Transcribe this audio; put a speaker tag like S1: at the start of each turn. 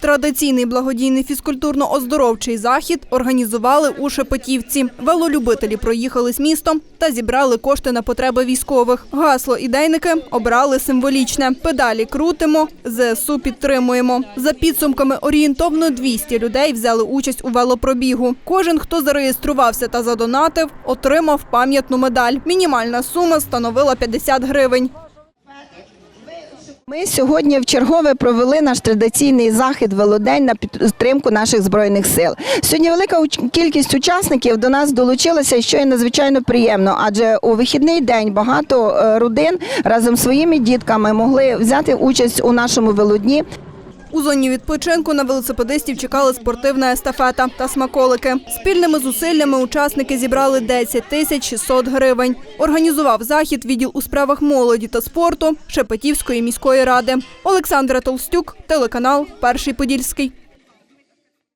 S1: Традиційний благодійний фізкультурно-оздоровчий захід організували у Шепетівці. Велолюбителі проїхали з містом та зібрали кошти на потреби військових. Гасло ідейники обрали символічне. Педалі крутимо, ЗСУ підтримуємо. За підсумками орієнтовно 200 людей взяли участь у велопробігу. Кожен, хто зареєструвався та задонатив, отримав пам'ятну медаль. Мінімальна сума становила 50 гривень.
S2: Ми сьогодні в чергове провели наш традиційний захід велодень на підтримку наших збройних сил. Сьогодні велика кількість учасників до нас долучилася, що є надзвичайно приємно, адже у вихідний день багато е, родин разом з своїми дітками могли взяти участь у нашому велодні.
S1: У зоні відпочинку на велосипедистів чекали спортивна естафета та смаколики. Спільними зусиллями учасники зібрали 10 тисяч 600 гривень. Організував захід відділ у справах молоді та спорту Шепетівської міської ради. Олександра Толстюк, телеканал Перший Подільський.